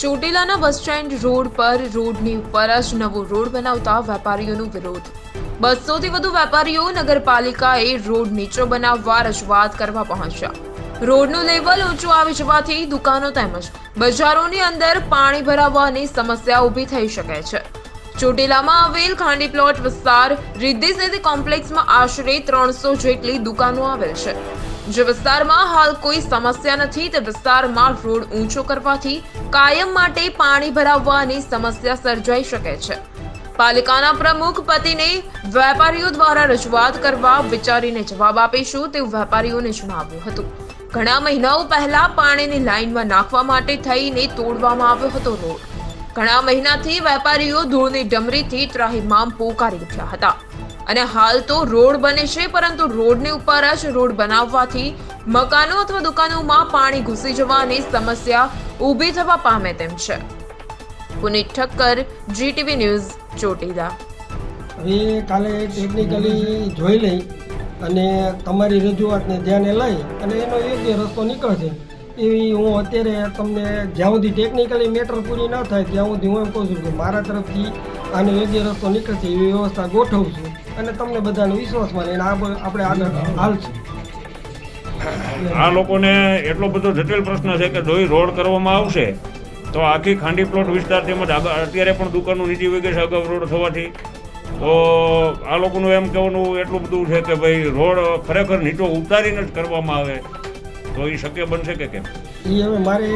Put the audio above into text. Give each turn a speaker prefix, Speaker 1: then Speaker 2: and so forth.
Speaker 1: ચોટીલાના bus stand road પર રોડની ઉપર જ નવો રોડ બનાવતા વેપારીઓનો વિરોધ. બસોથી વધુ વેપારીઓ નગરપાલિકાએ રોડ નીચો બનાવવા રજૂઆત કરવા પહોંચ્યા. રોડનું લેવલ ઊંચું આવી જવાથી દુકાનો તેમજ બજારોની અંદર પાણી ભરાવાની સમસ્યા ઊભી થઈ શકે છે. ચોટીલામાં આવેલ ખાંડી પ્લોટ વિસ્તાર રિદ્ધિ સિદ્ધિ કોમ્પ્લેક્સમાં આશરે ત્રણસો જેટલી દુકાનો આવેલ છે. જે વિસ્તારમાં હાલ કોઈ સમસ્યા નથી, તે વિસ્તારમાં રોડ ઊંચો કરવાથી કાયમ માટે પાણી ભરાવવાની સમસ્યા સર્જાઈ શકે છે. પાલિકાના પ્રમુખ પતિને વેપારીઓ દ્વારા રજૂઆત કરવા વિચારીને જવાબ આપીશું તેવું વેપારીઓને જણાવ્યું હતું. ઘણા મહિનાઓ પહેલા પાણીની લાઇનમાં નાખવા માટે થઈને તોડવામાં આવ્યો હતો રોડ. ઘણા મહિનાથી વેપારીઓ ધૂળની ડમરીથી ત્રાહિમામ પોકારી ઉઠ્યા હતા. અને હાલ તો રોડ બને છે, પરંતુ રોડની ઉપર જ રોડ બનાવવાથી મકાનો અથવા દુકાનોમાં પાણી ઘૂસી જવાની સમસ્યા ઊભી થવા પામે તેમ છે. Punit Thakkar GTV news, Chotila.
Speaker 2: હવે કાલે ટેકનિકલી જોઈ લઈ અને તમારી રજૂઆતને ધ્યાને લઈ અને એનો યોગ્ય રસ્તો નીકળશે. એવી હું અત્યારે તમને જ્યાં સુધી ટેકનિકલી મેટર પૂરી ન થાય, ત્યાં સુધી હું એમ કહું છું કે મારા તરફથી આનો યોગ્ય રસ્તો નીકળશે એવી વ્યવસ્થા ગોઠવું છું. અને તમને બધાને વિશ્વાસમાં લઈને આપણે આગળ હાલશું
Speaker 3: આ લોકોને એટલો બધો જટિલ પ્રશ્ન છે કે જોઈ રોડ કરવામાં આવશે તો આખી ખાંડી પ્લોટ વિસ્તાર તેમજ અત્યારે પણ દુકાનનું નીચી વગેરે છે અગાઉ રોડ થવાથી. તો આ લોકોનું એમ કહેવાનું એટલું બધું છે કે ભાઈ રોડ ખરેખર નીચો ઉતારીને જ કરવામાં આવે. તો એ શક્ય બનશે કે કેમ?
Speaker 2: એ હવે મારે